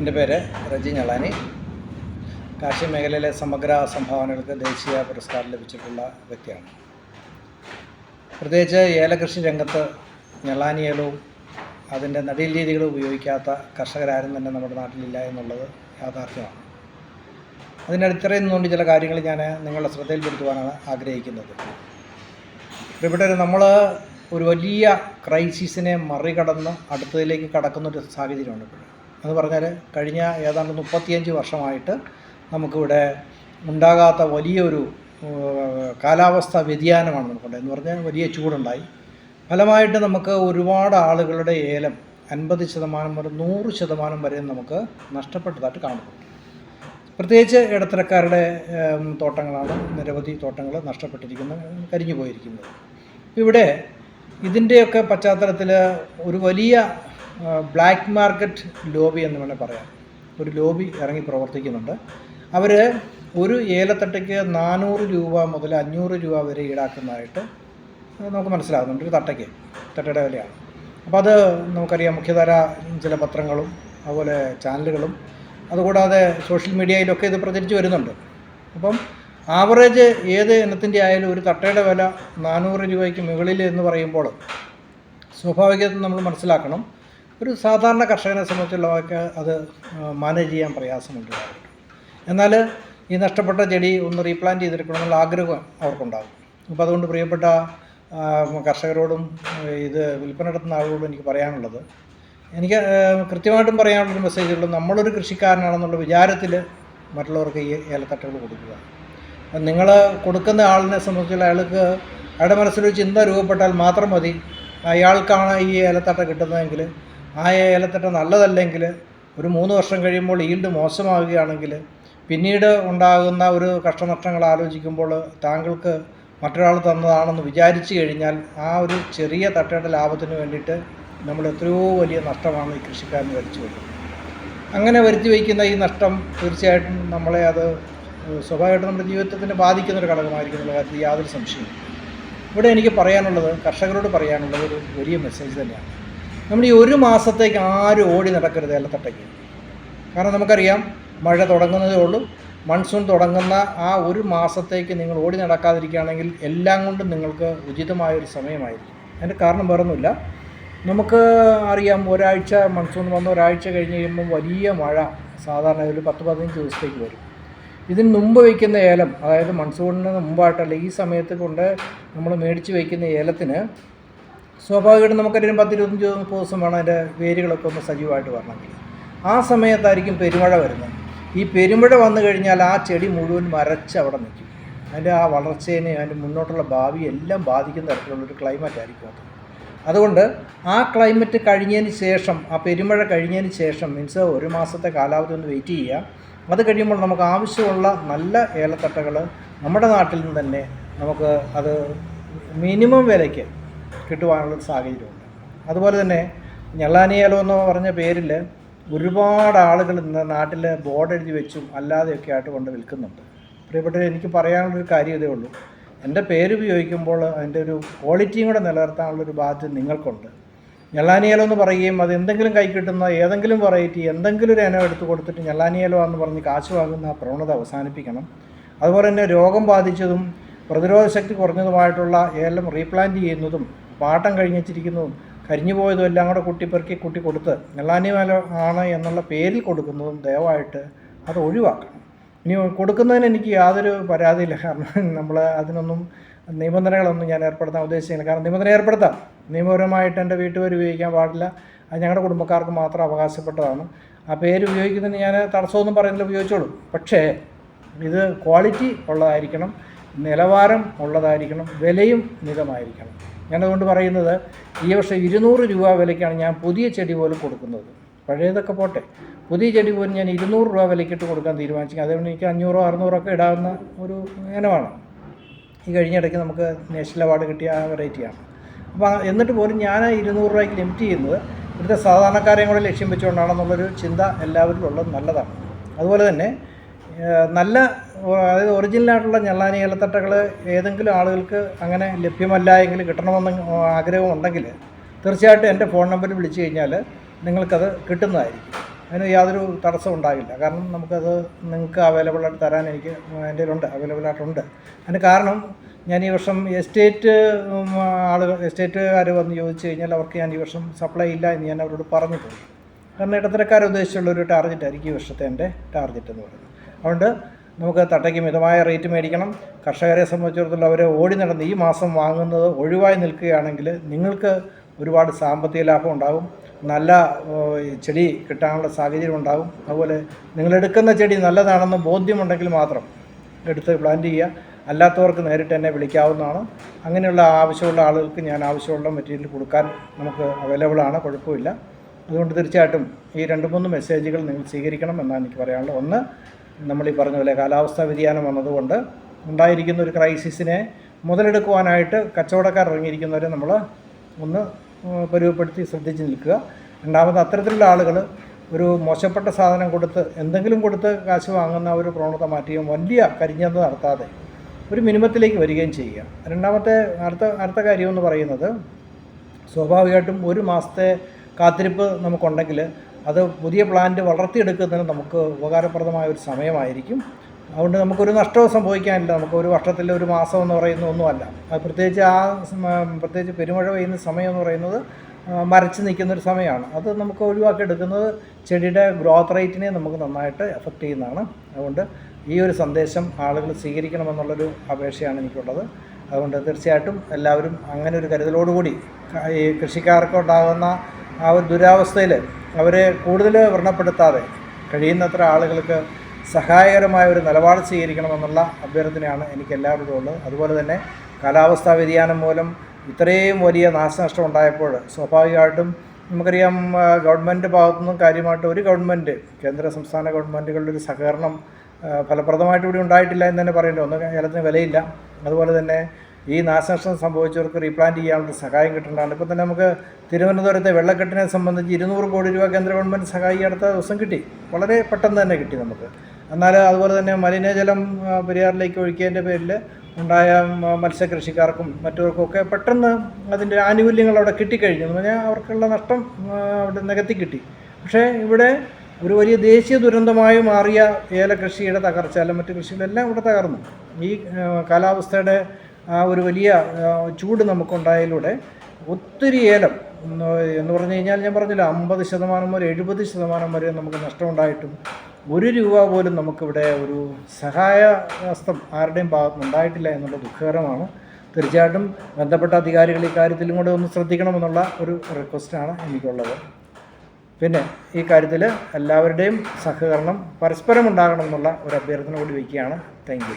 എന്റെ പേര് റജി ഞളാനി. കാർഷിക മേഖലയിലെ സമഗ്ര സംഭാവനകൾക്ക് ദേശീയ പുരസ്കാരം ലഭിച്ചിട്ടുള്ള വ്യക്തിയാണ്. പ്രത്യേകിച്ച് ഏലകൃഷി രംഗത്ത് ഞെള്ളാനി ഏലവും അതിന്റെ നടീൽ രീതികൾ ഉപയോഗിക്കാത്ത കർഷകരാരും തന്നെ നമ്മുടെ നാട്ടിലില്ല എന്നുള്ളത് യാഥാർത്ഥ്യമാണ്. അതിന്റെ നിന്നുകൊണ്ട് ചില കാര്യങ്ങൾ ഞാൻ നിങ്ങളുടെ ശ്രദ്ധയിൽപ്പെടുത്തുവാനാണ് ആഗ്രഹിക്കുന്നത്. ഇവിടെ നമ്മൾ ഒരു വലിയ ക്രൈസിസിനെ മറികടന്ന് അടുത്തതിലേക്ക് കടക്കുന്നൊരു സാഹചര്യമാണ് ഇപ്പോൾ എന്ന് പറഞ്ഞാൽ കഴിഞ്ഞ ഏതാണ്ട് മുപ്പത്തിയഞ്ച് വർഷമായിട്ട് നമുക്കിവിടെ ഉണ്ടാകാത്ത വലിയൊരു കാലാവസ്ഥ വ്യതിയാനമാണ് നമുക്കുണ്ടായത്. എന്ന് പറഞ്ഞാൽ വലിയ ചൂടുണ്ടായി. ഫലമായിട്ട് നമുക്ക് ഒരുപാട് ആളുകളുടെ ഏലം അൻപത് ശതമാനം മുതൽ നൂറ് ശതമാനം വരെ നമുക്ക് നഷ്ടപ്പെട്ടതായിട്ട് കാണുന്നു. പ്രത്യേകിച്ച് ഇടത്തരക്കാരുടെ തോട്ടങ്ങളാണ് നിരവധി തോട്ടങ്ങൾ നഷ്ടപ്പെട്ടിരിക്കുന്നത് കരിഞ്ഞു പോയിരിക്കുന്നത്. ഇവിടെ ഇതിന്റെയൊക്കെ പശ്ചാത്തലത്തിൽ ഒരു വലിയ ബ്ലാക്ക് മാർക്കറ്റ് ലോബി എന്ന് വേണേൽ പറയാം. ഒരു ലോബി ഇറങ്ങി പ്രവർത്തിക്കുന്നുണ്ട്. അവർ ഒരു ഏലത്തട്ടയ്ക്ക് നാനൂറ് രൂപ മുതൽ അഞ്ഞൂറ് രൂപ വരെ ഈടാക്കുന്നതായിട്ട് നമുക്ക് മനസ്സിലാകുന്നുണ്ട്. ഒരു തട്ടയ്ക്ക് തട്ടയുടെ വിലയാണ്. അപ്പോൾ അത് നമുക്കറിയാം മുഖ്യധാര ചില പത്രങ്ങളും അതുപോലെ ചാനലുകളും. അതുകൂടാതെ സോഷ്യൽ മീഡിയയിലൊക്കെ ഇത് പ്രചരിച്ച് വരുന്നുണ്ട്. അപ്പം ആവറേജ് ഏത് ഇനത്തിന്റെ ആയാലും ഒരു തട്ടയുടെ വില നാനൂറ് രൂപയ്ക്ക് മുകളിൽ എന്ന് പറയുമ്പോൾ സ്വാഭാവികത നമ്മൾ മനസ്സിലാക്കണം. ഒരു സാധാരണ കർഷകനെ സംബന്ധിച്ചുള്ളവർക്ക് അത് മാനേജ് ചെയ്യാൻ പ്രയാസമുണ്ട്. എന്നാൽ ഈ നഷ്ടപ്പെട്ട ചെടി ഒന്ന് റീപ്ലാന്റ് ചെയ്തെടുക്കണമെന്നുള്ള ആഗ്രഹം അവർക്കുണ്ടാകും. അപ്പോൾ അതുകൊണ്ട് പ്രിയപ്പെട്ട കർഷകരോടും ഇത് വിൽപ്പന നടത്തുന്ന ആളുകളോടും എനിക്ക് പറയാനുള്ളത് എനിക്ക് കൃത്യമായിട്ടും പറയാനുള്ളൊരു മെസ്സേജ് ഉള്ളൂ നമ്മളൊരു കൃഷിക്കാരനാണെന്നുള്ള വിചാരത്തിൽ മറ്റുള്ളവർക്ക് ഈ ഏലത്തട്ടുകൾ കൊടുക്കുക. നിങ്ങൾ കൊടുക്കുന്ന ആളിനെ സംബന്ധിച്ചുള്ള അയാൾക്ക് അയാളുടെ മനസ്സിലൊരു ചിന്ത രൂപപ്പെട്ടാൽ മാത്രം മതി അയാൾക്കാണ് ഈ ഏലത്തട്ട കിട്ടുന്നതെങ്കിൽ ആ ഏലത്തിട്ട് നല്ലതല്ലെങ്കിൽ ഒരു മൂന്ന് വർഷം കഴിയുമ്പോൾ ഈൽഡ് മോശമാവുകയാണെങ്കിൽ പിന്നീട് ഉണ്ടാകുന്ന ഒരു കഷ്ടനഷ്ടങ്ങൾ ആലോചിക്കുമ്പോൾ താങ്കൾക്ക് മറ്റൊരാൾ തന്നതാണെന്ന് വിചാരിച്ചു കഴിഞ്ഞാൽ ആ ഒരു ചെറിയ തട്ടയുടെ ലാഭത്തിന് വേണ്ടിയിട്ട് നമ്മൾ എത്രയോ വലിയ നഷ്ടമാണ് ഈ കൃഷിക്കാരന് വരുത്തി വയ്ക്കുന്നത് അങ്ങനെ വരുത്തി വയ്ക്കുന്ന ഈ നഷ്ടം തീർച്ചയായിട്ടും നമ്മളെ അത് സ്വാഭാവികമായിട്ടും നമ്മുടെ ജീവിതത്തിനെ ബാധിക്കുന്ന ഒരു ഘടകമായിരിക്കും എന്നുള്ള കാര്യത്തിൽ യാതൊരു സംശയവും ഇവിടെ എനിക്ക് പറയാനുള്ളത് കർഷകരോട് പറയാനുള്ളത് ഒരു വലിയ മെസ്സേജ് തന്നെയാണ്. നമ്മൾ ഈ ഒരു മാസത്തേക്ക് ആരും ഓടി നടക്കരുത് ഏലത്തട്ടയ്ക്ക് കാരണം നമുക്കറിയാം മഴ തുടങ്ങുന്നതേ ഉള്ളൂ. മൺസൂൺ തുടങ്ങുന്ന ആ ഒരു മാസത്തേക്ക് നിങ്ങൾ ഓടി നടക്കാതിരിക്കുകയാണെങ്കിൽ എല്ലാം കൊണ്ടും നിങ്ങൾക്ക് ഉചിതമായൊരു സമയമായിരിക്കും. അതിന്റെ കാരണം വേറൊന്നുമില്ല. നമുക്ക് അറിയാം ഒരാഴ്ച മൺസൂൺ വന്ന് ഒരാഴ്ച കഴിഞ്ഞ് കഴിയുമ്പം വലിയ മഴ സാധാരണ ഒരു പത്ത് പതിനഞ്ച് ദിവസത്തേക്ക് വരും. ഇതിന് മുമ്പ് വയ്ക്കുന്ന ഏലം അതായത് മൺസൂണിന് മുമ്പായിട്ടല്ല ഈ സമയത്ത് കൊണ്ട് നമ്മൾ മേടിച്ച് വയ്ക്കുന്ന ഏലത്തിന് സ്വാഭാവികമായിട്ടും നമുക്കൊരു പത്ത് ഇരുപത്തഞ്ച് മുപ്പത് ദിവസം വേണം അതിന്റെ വേരുകളൊക്കെ ഒന്ന് സജീവമായിട്ട് വരണമെങ്കിൽ. ആ സമയത്തായിരിക്കും പെരുമഴ വരുന്നത്. ഈ പെരുമഴ വന്നു കഴിഞ്ഞാൽ ആ ചെടി മുഴുവൻ മരച്ച് അവിടെ നിൽക്കും. അതിന്റെ ആ വളർച്ചേനെ അതിന്റെ മുന്നോട്ടുള്ള ഭാവി എല്ലാം ബാധിക്കുന്ന തരത്തിലുള്ളൊരു ക്ലൈമറ്റ് ആയിരിക്കും അത്. അതുകൊണ്ട് ആ ക്ലൈമറ്റ് കഴിഞ്ഞതിന് ശേഷം ആ പെരുമഴ കഴിഞ്ഞതിന് ശേഷം മീൻസ് ഒരു മാസത്തെ കാലാവധി ഒന്ന് വെയിറ്റ് ചെയ്യുക. അത് കഴിയുമ്പോൾ നമുക്ക് ആവശ്യമുള്ള നല്ല ഏലത്തട്ടകൾ നമ്മുടെ നാട്ടിൽ നിന്ന് തന്നെ നമുക്ക് അത് മിനിമം വിലയ്ക്ക് കിട്ടുവാനുള്ളൊരു സാഹചര്യമുണ്ട്. അതുപോലെ തന്നെ ഞെള്ളാനി എന്ന് പറഞ്ഞ പേരിൽ ഒരുപാട് ആളുകൾ ഇന്ന് നാട്ടിൽ ബോർഡ് എഴുതി വെച്ചും അല്ലാതെയൊക്കെ ആയിട്ട് കൊണ്ട് വിൽക്കുന്നുണ്ട് പ്രിയപ്പെട്ടവർ എനിക്ക് പറയാനുള്ളൊരു കാര്യം ഇതേ ഉള്ളൂ. എന്റെ പേര് ഉപയോഗിക്കുമ്പോൾ അതിന്റെ ഒരു ക്വാളിറ്റിയും കൂടെ നിലനിർത്താനുള്ളൊരു ബാധ്യത നിങ്ങൾക്കുണ്ട്. ഞെള്ളാനിയേലം എന്ന് പറയുകയും അത് എന്തെങ്കിലും കൈ കിട്ടുന്ന ഏതെങ്കിലും വെറൈറ്റി എന്തെങ്കിലും ഒരു ഇനം എടുത്ത് കൊടുത്തിട്ട് ഞെള്ളാനിയേലോ എന്ന് പറഞ്ഞ് കാശ് വാങ്ങുന്ന പ്രവണത അവസാനിപ്പിക്കണം. അതുപോലെ തന്നെ രോഗം ബാധിച്ചതും പ്രതിരോധ ശക്തി കുറഞ്ഞതുമായിട്ടുള്ള ഏലം റീപ്ലാന്റ് ചെയ്യുന്നതും പാട്ടം കഴിഞ്ഞിരിക്കുന്നതും കരിഞ്ഞു പോയതും എല്ലാം കൂടെ കുട്ടിപ്പെറുക്കി കുട്ടി കൊടുത്ത് ഞെള്ളാനി മേല ആണ് എന്നുള്ള പേരിൽ കൊടുക്കുന്നതും ദയവായിട്ട് അത് ഒഴിവാക്കണം. ഇനി കൊടുക്കുന്നതിന് എനിക്ക് യാതൊരു പരാതിയില്ല. കാരണം നമ്മൾ അതിനൊന്നും നിബന്ധനകളൊന്നും ഞാൻ ഏർപ്പെടുത്താൻ ഉദ്ദേശിച്ചില്ല. കാരണം നിബന്ധന ഏർപ്പെടുത്താം. നിയമപരമായിട്ട് എന്റെ വീട്ടുപേര് ഉപയോഗിക്കാൻ പാടില്ല. അത് ഞങ്ങളുടെ കുടുംബക്കാർക്ക് മാത്രം അവകാശപ്പെട്ടതാണ്. ആ പേര് ഉപയോഗിക്കുന്നതിന് ഞാൻ തടസ്സമൊന്നും പറയുന്നില്ല ഉപയോഗിച്ചോളൂ. പക്ഷേ ഇത് ക്വാളിറ്റി ഉള്ളതായിരിക്കണം. നിലവാരം ഉള്ളതായിരിക്കണം വിലയും മിതമായിരിക്കണം. ഞാനതുകൊണ്ട് പറയുന്നത് ഈ വർഷം ഇരുന്നൂറ് രൂപ വിലയ്ക്കാണ് ഞാൻ പുതിയ ചെടി പോലും കൊടുക്കുന്നത്. പഴയതൊക്കെ പോട്ടെ. പുതിയ ചെടി പോലും ഞാൻ ഇരുന്നൂറ് രൂപ വിലക്കിട്ട് കൊടുക്കാൻ തീരുമാനിച്ചു അതുകൊണ്ട് എനിക്ക് അഞ്ഞൂറോ അറുന്നൂറോ ഒക്കെ ഇടാവുന്ന ഒരു ഇനമാണ്. ഈ കഴിഞ്ഞ ഇടയ്ക്ക് നമുക്ക് നാഷണൽ അവാർഡ് കിട്ടിയ ആ വെറൈറ്റിയാണ്. അപ്പോൾ എന്നിട്ട് പോലും ഞാൻ ഇരുന്നൂറ് രൂപയ്ക്ക് ലിമിറ്റ് ചെയ്യുന്നത് ഇവിടുത്തെ സാധാരണക്കാരെയും കൂടെ ലക്ഷ്യം വെച്ചുകൊണ്ടാണെന്നുള്ളൊരു ചിന്ത എല്ലാവരിലും ഉള്ളത് നല്ലതാണ്. അതുപോലെ തന്നെ നല്ല അതായത് ഒറിജിനലായിട്ടുള്ള ഞെള്ളാനി ഏലത്തട്ടകൾ ഏതെങ്കിലും ആളുകൾക്ക് അങ്ങനെ ലഭ്യമല്ല എങ്കിൽ കിട്ടണമെന്ന് ആഗ്രഹം ഉണ്ടെങ്കിൽ തീർച്ചയായിട്ടും എന്റെ ഫോൺ നമ്പറിൽ വിളിച്ചു കഴിഞ്ഞാൽ നിങ്ങൾക്കത് കിട്ടുന്നതായിരിക്കും. അതിന് യാതൊരു തടസ്സവും ഉണ്ടാകില്ല. കാരണം നമുക്കത് നിങ്ങൾക്ക് അവൈലബിൾ ആയിട്ട് തരാൻ എനിക്ക് എന്റെ ഉണ്ട് അവൈലബിൾ ആയിട്ടുണ്ട്. അതിന് കാരണം ഞാൻ ഈ വർഷം എസ്റ്റേറ്റ് ആളുകൾ എസ്റ്റേറ്റുകാർ വന്ന് ചോദിച്ചു കഴിഞ്ഞാൽ അവർക്ക് ഞാൻ ഈ വർഷം സപ്ലൈ ഇല്ല എന്ന് ഞാൻ അവരോട് പറഞ്ഞു കാരണം ഇടത്തരക്കാരെ ഉദ്ദേശിച്ചുള്ള ഒരു ടാർഗറ്റ് ആയിരിക്കും ഈ വർഷത്തെ എന്റെ ടാർഗറ്റ് എന്ന് പറയുന്നത്. അതുകൊണ്ട് നമുക്ക് തട്ടയ്ക്ക് മിതമായ റേറ്റ് മേടിക്കണം. കർഷകരെ സംബന്ധിച്ചിടത്തോളം അവർ ഓടി നടന്ന് ഈ മാസം വാങ്ങുന്നത് ഒഴിവായി നിൽക്കുകയാണെങ്കിൽ നിങ്ങൾക്ക് ഒരുപാട് സാമ്പത്തിക ലാഭം ഉണ്ടാകും. നല്ല ചെടി കിട്ടാനുള്ള സാഹചര്യം ഉണ്ടാകും. അതുപോലെ നിങ്ങളെടുക്കുന്ന ചെടി നല്ലതാണെന്ന് ബോധ്യമുണ്ടെങ്കിൽ മാത്രം എടുത്ത് പ്ലാന്റ് ചെയ്യുക. അല്ലാത്തവർക്ക് നേരിട്ട് എന്നെ വിളിക്കാവുന്നതാണ്. അങ്ങനെയുള്ള ആവശ്യമുള്ള ആളുകൾക്ക് ഞാൻ ആവശ്യമുള്ള മെറ്റീരിയൽ കൊടുക്കാൻ നമുക്ക് അവൈലബിൾ ആണ്. കുഴപ്പമില്ല. അതുകൊണ്ട് തീർച്ചയായിട്ടും ഈ രണ്ട് മൂന്ന് മെസ്സേജുകൾ നിങ്ങൾ സ്വീകരിക്കണം എന്നാണ് എനിക്ക് പറയാനുള്ളത്. ഒന്ന് നമ്മൾ ഈ പറഞ്ഞ പോലെ കാലാവസ്ഥാ വ്യതിയാനം വന്നതുകൊണ്ട് ഉണ്ടായിരിക്കുന്ന ഒരു ക്രൈസിസിനെ മുതലെടുക്കുവാനായിട്ട് കച്ചവടക്കാർ ഇറങ്ങിയിരിക്കുന്നവരെ നമ്മൾ ഒന്ന് പരിവപ്പെടുത്തി ശ്രദ്ധിച്ച് നിൽക്കുക. രണ്ടാമത് അത്തരത്തിലുള്ള ആളുകൾ ഒരു മോശപ്പെട്ട സാധനം കൊടുത്ത് എന്തെങ്കിലും കൊടുത്ത് കാശ് വാങ്ങുന്ന ഒരു പ്രവണത മാറ്റുകയും വലിയ കരിഞ്ഞത് നടത്താതെ ഒരു മിനിമത്തിലേക്ക് വരികയും ചെയ്യുക. രണ്ടാമത്തെ അടുത്ത അടുത്ത കാര്യം എന്ന് പറയുന്നത് സ്വാഭാവികമായിട്ടും ഒരു മാസത്തെ കാത്തിരിപ്പ് നമുക്കുണ്ടെങ്കിൽ അത് പുതിയ പ്ലാന്റ് വളർത്തിയെടുക്കുന്നതിന് നമുക്ക് ഉപകാരപ്രദമായ ഒരു സമയമായിരിക്കും. അതുകൊണ്ട് നമുക്കൊരു നഷ്ടവും സംഭവിക്കാനില്ല. നമുക്ക് ഒരു വർഷത്തിൽ ഒരു മാസം എന്ന് പറയുന്ന ഒന്നുമല്ല. അത് പ്രത്യേകിച്ച് ആ പ്രത്യേകിച്ച് പെരുമഴ പെയ്യുന്ന സമയം എന്ന് പറയുന്നത് മരച്ച് നിൽക്കുന്ന ഒരു സമയമാണ്. അത് നമുക്ക് ഒഴിവാക്കി എടുക്കുന്നത് ചെടിയുടെ ഗ്രോത്ത് റേറ്റിനെ നമുക്ക് നന്നായിട്ട് എഫക്റ്റ് ചെയ്യുന്നതാണ്. അതുകൊണ്ട് ഈ ഒരു സന്ദേശം ആളുകൾ സ്വീകരിക്കണമെന്നുള്ളൊരു അപേക്ഷയാണ് എനിക്കുള്ളത്. അതുകൊണ്ട് തീർച്ചയായിട്ടും എല്ലാവരും അങ്ങനെ ഒരു കരുതലോടുകൂടി ഈ കൃഷിക്കാർക്ക് ഉണ്ടാകുന്ന ആ ഒരു ദുരാവസ്ഥയിൽ അവരെ കൂടുതൽ വ്രണപ്പെടുത്താതെ കഴിയുന്നത്ര ആളുകൾക്ക് സഹായകരമായ ഒരു നിലപാട് സ്വീകരിക്കണമെന്നുള്ള അഭ്യർത്ഥനയാണ് എനിക്ക് എല്ലാവരോടും ഉള്ളത്. അതുപോലെ തന്നെ കാലാവസ്ഥാ വ്യതിയാനം മൂലം ഇത്രയും വലിയ നാശനഷ്ടം ഉണ്ടായപ്പോൾ സ്വാഭാവികമായിട്ടും നമുക്കറിയാം ഗവൺമെന്റ് ഭാഗത്തുനിന്നും കാര്യമായിട്ട് ഒരു ഗവൺമെന്റ് കേന്ദ്ര സംസ്ഥാന ഗവൺമെന്റുകളുടെ ഒരു സഹകരണം ഫലപ്രദമായിട്ട് ഇവിടെ ഉണ്ടായിട്ടില്ല എന്ന് തന്നെ പറയേണ്ടി ഒന്ന് ഏലത്തിന് വിലയില്ല. അതുപോലെ തന്നെ ഈ നാശനഷ്ടം സംഭവിച്ചവർക്ക് റീപ്ലാന്റ് ചെയ്യാനുള്ള സഹായം കിട്ടേണ്ടതാണ്. ഇപ്പോൾ തന്നെ നമുക്ക് തിരുവനന്തപുരത്തെ വെള്ളക്കെട്ടിനെ സംബന്ധിച്ച് ഇരുന്നൂറ് കോടി രൂപ കേന്ദ്ര ഗവൺമെന്റ് സഹായി അടുത്ത ദിവസം കിട്ടി. വളരെ പെട്ടെന്ന് തന്നെ കിട്ടി നമുക്ക്. എന്നാൽ അതുപോലെ തന്നെ മലിനജലം പെരിയാറിലേക്ക് ഒഴുക്കിയതിന്റെ പേരിൽ ഉണ്ടായ മത്സ്യകൃഷിക്കാർക്കും മറ്റവർക്കൊക്കെ പെട്ടെന്ന് അതിന്റെ ആനുകൂല്യങ്ങൾ അവിടെ കിട്ടിക്കഴിഞ്ഞു. എന്ന് പറഞ്ഞാൽ അവർക്കുള്ള നഷ്ടം അവിടെ നികത്തി കിട്ടി. പക്ഷേ ഇവിടെ ഒരു വലിയ ദേശീയ ദുരന്തമായി മാറിയ ഏലകൃഷിയുടെ തകർച്ച അല്ല മറ്റു കൃഷികളെല്ലാം ഇവിടെ തകർന്നു. ഈ കാലാവസ്ഥയുടെ ആ ഒരു വലിയ ചൂട് നമുക്കുണ്ടായതിലൂടെ ഒത്തിരി ഏലം എന്ന് പറഞ്ഞു കഴിഞ്ഞാൽ ഞാൻ പറഞ്ഞില്ല അമ്പത് ശതമാനം വരെ എഴുപത് ശതമാനം വരെ നമുക്ക് നഷ്ടമുണ്ടായിട്ടും ഒരു രൂപ പോലും നമുക്കിവിടെ ഒരു സഹായ ഹസ്തം ആരുടെയും ഭാഗത്തുനിന്ന് ഉണ്ടായിട്ടില്ല എന്നുള്ള ദുഃഖകരമാണ്. തീർച്ചയായിട്ടും ബന്ധപ്പെട്ട അധികാരികൾ ഇക്കാര്യത്തിലും കൂടെ ഒന്ന് ശ്രദ്ധിക്കണമെന്നുള്ള ഒരു റിക്വസ്റ്റാണ് എനിക്കുള്ളത്. പിന്നെ ഈ കാര്യത്തിൽ എല്ലാവരുടെയും സഹകരണം പരസ്പരം ഉണ്ടാകണം എന്നുള്ള ഒരു അഭ്യർത്ഥന കൂടി വയ്ക്കുകയാണ്. താങ്ക്